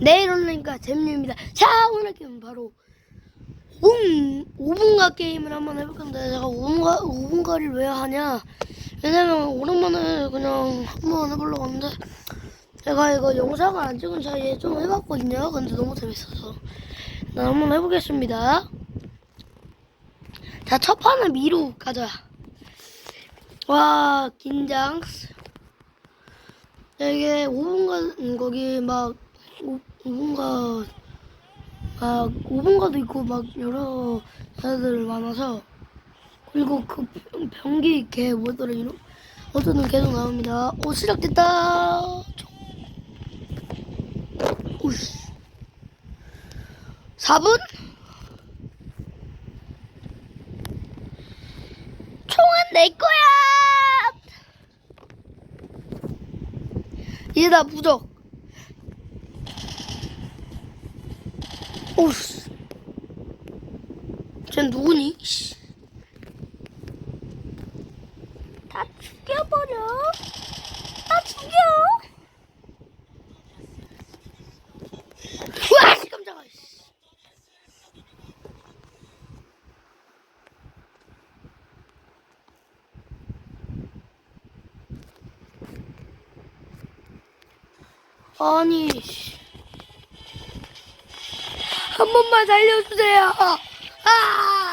네, 이러니까 재민입니다. 자, 오늘 게임은 바로 5분, 5분가 게임을 한번 해볼 건데, 제가 5분가, 5분가를 왜 하냐? 왜냐면, 오랜만에 그냥 한번 해보려고 하는데, 제가 이거 영상을 안 찍은 사이에 좀 해봤거든요. 근데 너무 재밌어서. 나 한번 해보겠습니다. 자, 첫 판은 미루 가자. 와, 긴장. 이게 5분가, 음, 거기 막, 5, 5분가, 막, 5분가도 있고, 막, 여러 애들 많아서. 그리고 그 병- 병기 개 뭐더라, 이런. 어쩌든 계속 나옵니다. 오, 시작됐다. 오씨. 4분? 총은 내 거야! 이제 나 무적. 오씨. 쟨 누구니? 씨. 다 죽여버려. 다 죽여. 아니, 씨. 한 번만 살려주세요. 아!